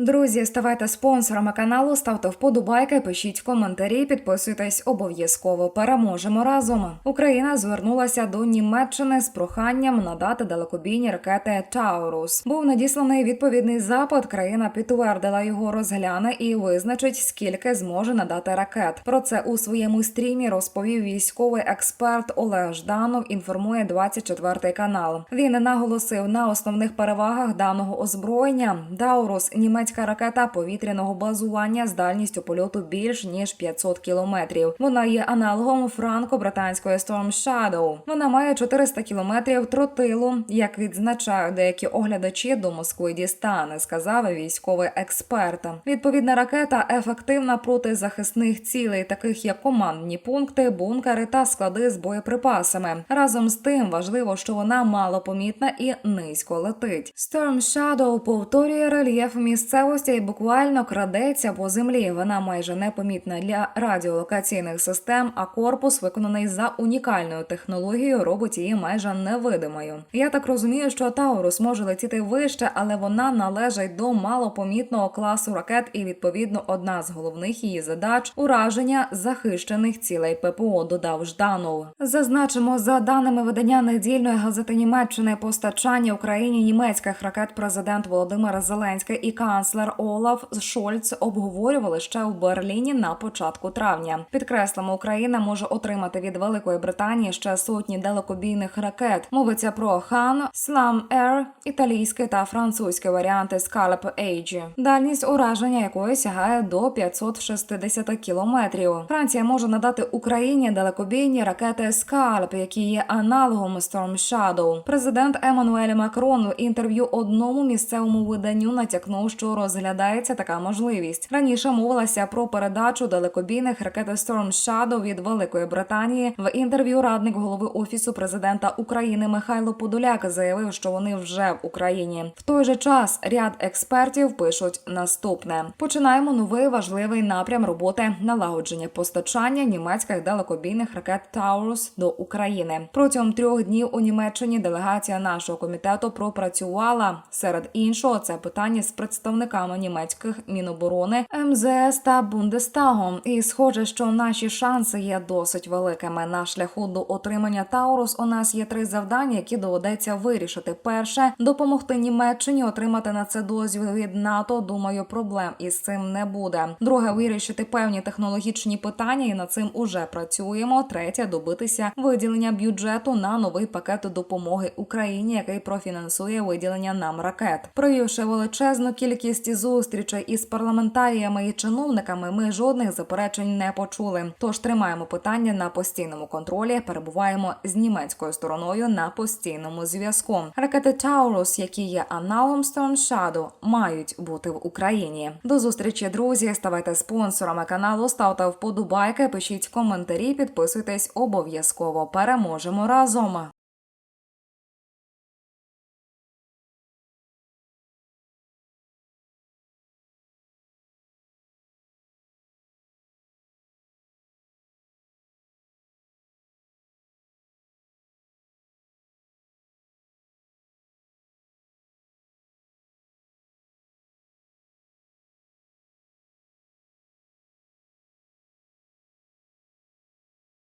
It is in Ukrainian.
Друзі, ставайте спонсорами каналу, ставте вподобайки, пишіть коментарі, підписуйтесь обов'язково. Переможемо разом. Україна звернулася до Німеччини з проханням надати далекобійні ракети Таурус. Був надісланий відповідний запит. Країна підтвердила його, розгляне і визначить, скільки зможе надати ракет. Про це у своєму стрімі розповів військовий експерт Олег Жданов. Інформує 24 канал. Він наголосив на основних перевагах даного озброєння. Таурус – німецька ракета повітряного базування з дальністю польоту більш ніж 500 кілометрів. Вона є аналогом франко-британської Storm Shadow. Вона має 400 кілометрів тротилу, як відзначають деякі оглядачі до Москви дістане, сказав військовий експерт. Відповідна ракета ефективна проти захисних цілей, таких як командні пункти, бункери та склади з боєприпасами. Разом з тим важливо, що вона малопомітна і низько летить. Storm Shadow повторює рельєф місцевості буквально крадеться по землі. Вона майже непомітна для радіолокаційних систем, а корпус виконаний за унікальною технологією, робить її майже невидимою. Я так розумію, що Таурус може летіти вище, але вона належить до малопомітного класу ракет, і відповідно одна з головних її задач ураження захищених цілей ППО. Додав Жданов. Зазначимо за даними видання недільної газети Німеччини постачання Україні німецьких ракет президент Володимир Зеленський і канцлер Олаф Шольц обговорювали ще у Берліні на початку травня. Підкреслимо, Україна може отримати від Великої Британії ще сотні далекобійних ракет. Мовиться про Хан, Slam Air, італійський та французький варіанти Scalp Age. Дальність ураження якої сягає до 560 кілометрів. Франція може надати Україні далекобійні ракети Scalp, які є аналогом Storm Shadow. Президент Еммануель Макрон в інтерв'ю одному місцевому виданню натякнув, що розглядається така можливість. Раніше мовилася про передачу далекобійних ракет Storm Shadow від Великої Британії. В інтерв'ю радник голови офісу президента України Михайло Подоляк заявив, що вони вже в Україні. В той же час ряд експертів пишуть наступне: починаємо новий важливий напрям роботи налагодження постачання німецьких далекобійних ракет Таурус до України. Протягом трьох днів у Німеччині делегація нашого комітету пропрацювала серед іншого це питання з представниками німецьких міноборони МЗС та Бундестагом. І схоже, що наші шанси є досить великими. На шляху до отримання Таурус у нас є три завдання, які доведеться вирішити. Перше допомогти Німеччині отримати на це дозвіл від НАТО. Думаю, проблем із цим не буде. Друге вирішити певні технологічні питання, і над цим уже працюємо. Третє добитися виділення бюджету на новий пакет допомоги Україні, який профінансує виділення нам ракет. Провівши величезну кількість зустрічей із парламентаріями і чиновниками, ми жодних заперечень не почули. Тож тримаємо питання на постійному контролі. Перебуваємо з німецькою стороною на постійному зв'язку. Ракети Таурус, які є Storm Shadow, мають бути в Україні. До зустрічі, друзі. Ставайте спонсорами каналу, ставте вподобайки, пишіть коментарі, підписуйтесь обов'язково. Переможемо разом.